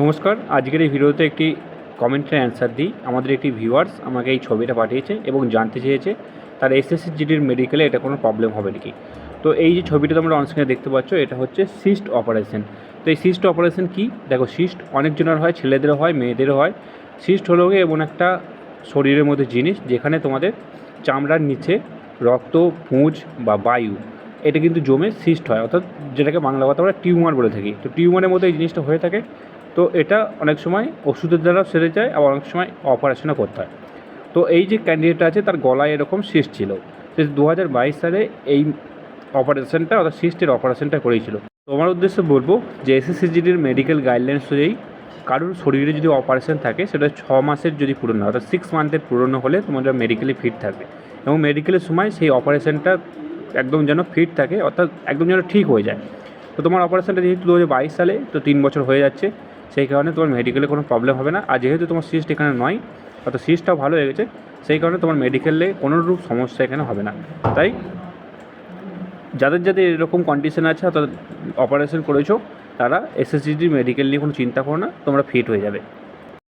নমস্কার। আজকের এই ভিডিওতে একটি কমেন্টের অ্যান্সার দিই। আমাদের একটি ভিউয়ার্স আমাকে এই ছবিটা পাঠিয়েছে এবং জানতে চেয়েছে, তার এসএসসি জিডির মেডিকেলে এটা কোনো প্রবলেম হবে নাকি? তো এই যে ছবিটা তোমরা অনস্ক্রিনে দেখতে পাচ্ছ, এটা হচ্ছে সিস্ট অপারেশন তো এই সিস্ট অপারেশন কি? দেখো সিস্ট অনেকজনের হয়, ছেলেদেরও হয়, মেয়েদেরও হয়। সিস্ট হলো এমন একটা শরীরের মধ্যে জিনিস যেখানে তোমাদের চামড়ার নিচে রক্ত, পুঁজ বা বায়ু, এটা কিন্তু জমে সিস্ট হয়। অর্থাৎ যেটাকে বাংলা কথা আমরা টিউমার বলে থাকি। তো টিউমারের মধ্যে এই জিনিসটা হয়ে থাকে। তো এটা অনেক সময় ওষুধের দ্বারা সেরে যায়, আবার অনেক সময় অপারেশনও করতে হয়। তো এই যে ক্যান্ডিডেট আছে, তার গলায় এরকম সিস্ট ছিল। সে দু হাজার বাইশ সালে এই অপারেশনটা অর্থাৎ সিস্টের অপারেশনটা করেছিল। তোমার উদ্দেশ্যে বলব যে এসএসসিজিডির মেডিকেল গাইডলাইন্স অনুযায়ী কারোর শরীরে যদি অপারেশন থাকে, সেটা ছ মাসের যদি পুরনো হয়, অর্থাৎ সিক্স মান্থের পুরনো হলে তোমরা মেডিকেলি ফিট থাকবে। এবং মেডিকেলের সময় সেই অপারেশনটা একদম যেন ফিট থাকে, অর্থাৎ একদম যেন ঠিক হয়ে যায়। তো তোমার অপারেশনটা যেহেতু দু হাজার বাইশ সালে, তো তিন বছর হয়ে যাচ্ছে। সেই কারণে তোমার মেডিকেলে কোনো প্রবলেম হবে না। আর যেহেতু তোমার সিস্ট এখানে নয়, অর্থাৎ সিস্টটাও ভালো হয়ে গেছে, সেই কারণে তোমার মেডিকেলে কোনোরূপ সমস্যা এখানে হবে না। তাই যাদের যাদের এরকম কন্ডিশন আছে, অর্থাৎ অপারেশন করেছ, তারা এসএসসিডি মেডিকেল নিয়ে কোনো চিন্তা করো না, তোমরা ফিট হয়ে যাবে।